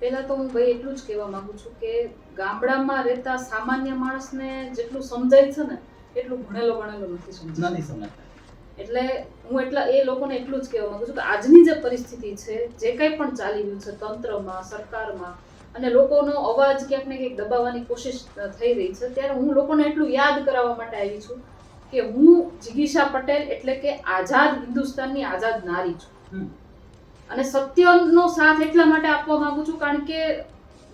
પહેલા તો હું ભાઈ એટલું જ કહેવા માગું છું કે ગામડામાં રહેતા સામાન્ય માણસને જેટલું સમજાય છે ને એટલું ભણેલો ભણેલો નથી સમજાય નથી એટલે હું એટલા એ લોકોને એટલું જ કહેવા માગું છું કે આજની જે પરિસ્થિતિ છે જે કંઈ પણ ચાલી રહ્યું છે તંત્રમાં સરકારમાં અને લોકોનો અવાજ ક્યાંક ને ક્યાંક દબાવવાની કોશિશ થઈ રહી છે ત્યારે હું લોકોને એટલું યાદ કરાવવા માટે આવી છું કે હું જિગીશા પટેલ એટલે કે આઝાદ હિન્દુસ્તાનની આઝાદ નારી છું. અને સત્યનો સાથ એટલા માટે આપવા માંગુ છું કારણ કે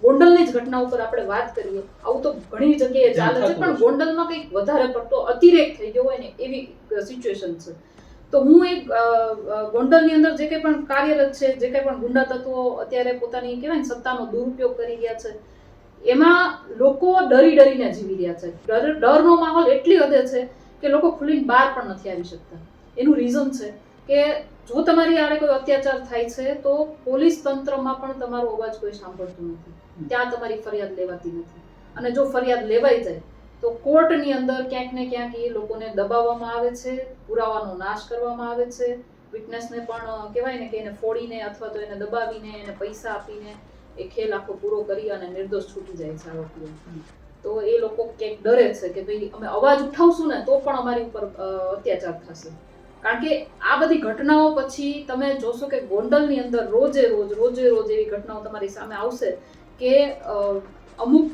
ગોંડલની જ ઘટના ઉપર આપણે વાત કરીએ આવું તો ઘણી જગ્યાએ ચાલે છે પણ ગોંડલમાં કંઈક વધારે પડતો અતિરેક થઈ ગયો હોય ને એવી સિચ્યુએશન છે. તો હું એક ગોંડલની અંદર જે કંઈ પણ કાર્યરત છે જે કંઈ પણ ગુંડા તત્વો અત્યારે પોતાની કહેવાય ને સત્તાનો દુરુપયોગ કરી રહ્યા છે એમાં લોકો ડરી ડરીને જીવી રહ્યા છે. ડર ડરનો માહોલ એટલી હદે છે કે લોકો ખુલીને બહાર પણ નથી આવી શકતા. એનું રીઝન છે. કે જો તમારી આડે કોઈ અત્યાચાર થાય છે, તો પોલીસ તંત્રમાં પણ તમારો અવાજ કોઈ સાંભળતું નથી. ત્યાં તમારી ફરિયાદ લેવાતી નથી. અને જો ફરિયાદ લેવાઈ જાય, તો કોર્ટની અંદર ક્યાંક ને ક્યાંક એ લોકોને દબાવવામાં આવે છે, પુરાવાનો નાશ કરવામાં આવે છે. વિટનેસને પણ કહેવાય ને કે એને ફોડીને અથવા તો એને દબાવીને, એને પૈસા આપીને એ ખેલ આખો પૂરો કરી અને નિર્દોષ છૂટી જાય છે આરોપીઓ તો એ લોકો ક્યાંક ડરે છે કે ભાઈ અમે અવાજ ઉઠાવશું ને, તો પણ અમારી ઉપર અત્યાચાર થશે. કારણ કે આ બધી ઘટનાઓ પછી તમે જોશો કે ગોંડલની અંદર રોજે રોજ રોજે રોજ એવી ઘટનાઓ તમારી સામે આવશે કે અમુક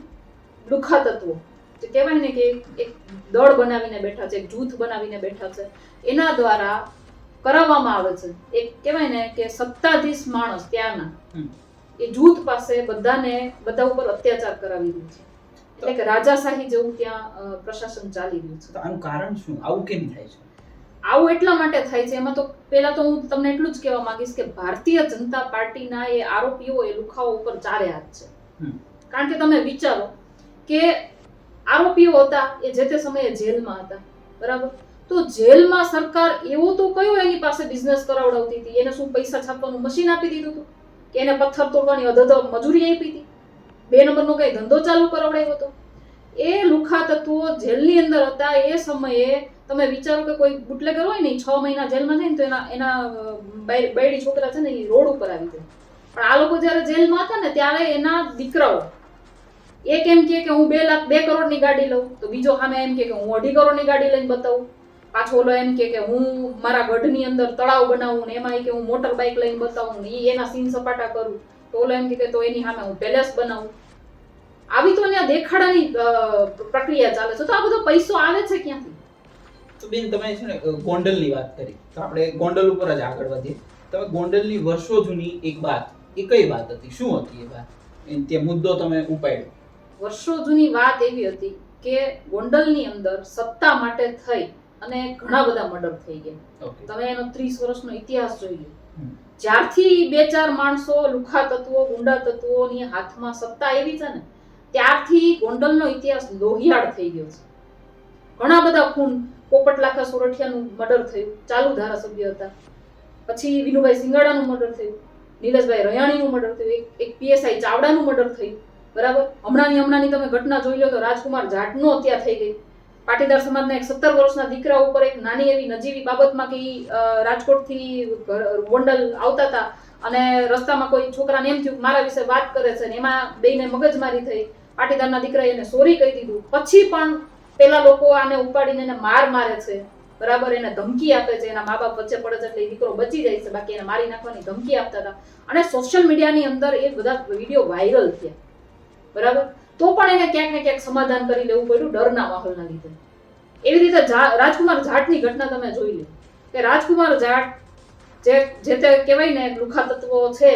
લુખા તત્વો જે કહેવાય ને કે એક- દળ બનાવીને બેઠા છે એક જૂથ બનાવીને બેઠા છે એના દ્વારા કરાવવામાં આવે છે. એક કહેવાય ને કે સત્તાધીશ માણસ ત્યાંના એ જૂથ પાસે બધાને બધા ઉપર અત્યાચાર કરાવી રહ્યું છે. એટલે કે રાજાશાહી જેવું ત્યાં પ્રશાસન ચાલી રહ્યું છે. તો આનું કારણ શું? આવું કેમ થાય છે? આવું એટલા માટે થાય છે? એમાં તો પહેલાં તો હું તમને એટલું જ કહેવા માંગીશ કે ભારતીય જનતા પાર્ટીના એ આરોપીઓ એ લુખાઓ ઉપર ચારે હાથ છે. કારણ કે તમે વિચારો કે આરોપીઓ હતા એ જે તે સમયે જેલમાં હતા બરાબર? તો જેલમાં સરકાર એવો તો કયો એની પાસે બિઝનેસ કરાવડાવતી હતી? એને શું પૈસા છાપવાનું મશીન આપી દીધું હતું? કે એને પથ્થર તોડવાની અધધ મજૂરી આપી હતી? બે નંબરનો કંઈ ધંધો ચાલુ કરાવડાવ્યો હતો? એ લુખા તત્વો જેલની અંદર હતા એ સમયે તમે વિચારો કે કોઈ બુટલેગર હોય ને છ મહિના જેલમાં જાય ને તો એના એના બૈડી છોકરા છે ને એ રોડ ઉપર આવી જાય. પણ આ લોકો જ્યારે જેલમાં હતા ને ત્યારે એના દીકરાઓ એક એમ કે કે હું બે લાખ બે કરોડની ગાડી લઉં, તો બીજો સામે એમ કે હું અઢી કરોડની ગાડી લઈને બતાવું. પાછો ઓલો એમ કે હું મારા ગઢની અંદર તળાવ બનાવું ને એમાં કે હું મોટર બાઇક લઈને બતાવું ને એના સીન સપાટા કરું. તો ઓલો એમ કે તો એની સામે હું પેલેસ બનાવું. આવી તો અહીંયા દેખાડાની પ્રક્રિયા ચાલે છે. તો આ બધો પૈસો આવે છે ક્યાંથી? તો બેન તમે છે ને ગોંડલની વાત કરી. તો આપણે ગોંડલ ઉપર જ આગળ વધીએ. તમે ગોંડલની વર્ષો જૂની એક વાત એ કઈ વાત હતી? શું હતી એ વાત? તે મુદ્દો તમે ઉપાડ્યો. વર્ષો જૂની વાત એવી હતી કે ગોંડલની અંદર સત્તા માટે થઈ અને ઘણા બધા મર્ડર થઈ ગયા. તમે એનો ત્રીસ વર્ષનો ઇતિહાસ જોઈ લો. જ્યારથી બે ચાર માણસો લુખા તત્વો ગુંડા તત્વોની હાથમાં સત્તા એવી છે ને ત્યારથી ગોંડલનો ઇતિહાસ લોહિયાળ થઈ ગયો છે. ઘણા બધા ખૂન પોપટ લાખા સોરઠિયાનું મર્ડર થયું. ચાલુ ધારાસભ્ય હતા. પછી વિનુભાઈ સિંગાડાનું મર્ડર થયું. નીરજભાઈ રયાણીનું મર્ડર થયું. એક એક પીએસઆઈ ચાવડાનું મર્ડર થયું. બરાબર? હમણાંની હમણાંની તમે ઘટના જોઈ લો તો રાજકુમાર જાટનો હત્યા થઈ ગઈ. પાટીદાર સમાજના એક સત્તર વર્ષના દીકરા ઉપર એક નાની એવી નજીવી બાબતમાં કે રાજકોટથી ગોંડલ આવતા હતા અને રસ્તામાં કોઈ છોકરાને એમ થયું મારા વિશે વાત કરે છે ને એમાં બેયને મગજમારી થઈ. પાટીદારના દીકરાએ એને સોરી કહી દીધું. પછી પણ પેલા લોકો આને ઉપાડીને એને માર મારે છે. બરાબર, એને ધમકી આપે છે. એના મા બાપ વચ્ચે પડે છે એટલે દીકરો બચી જાય છે. બાકી એને મારી નાખવાની ધમકી આપતા હતા. અને સોશિયલ મીડિયાની અંદર એ બધા વીડિયો વાયરલ થયા. બરાબર? તો પણ એને ક્યાંક ને ક્યાંક સમાધાન કરી લેવું પડ્યું ડરના માહોલના લીધે. એવી રીતે રાજકુમાર જાટની ઘટના તમે જોઈ લો. કે રાજકુમાર જાટ જે જે તે કહેવાય ને લુખા તત્વો છે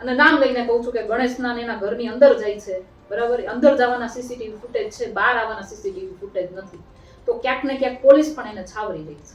અને નામ લઈને કહું છું કે ગણેશના એના ઘરની અંદર જાય છે, બરાબર? અંદર જવાના સીસીટીવી ફૂટેજ છે, બહાર આવવાના સીસીટીવી ફૂટેજ નથી. તો ક્યાંક ને ક્યાંક પોલીસ પણ એને છાવરી રહી છે.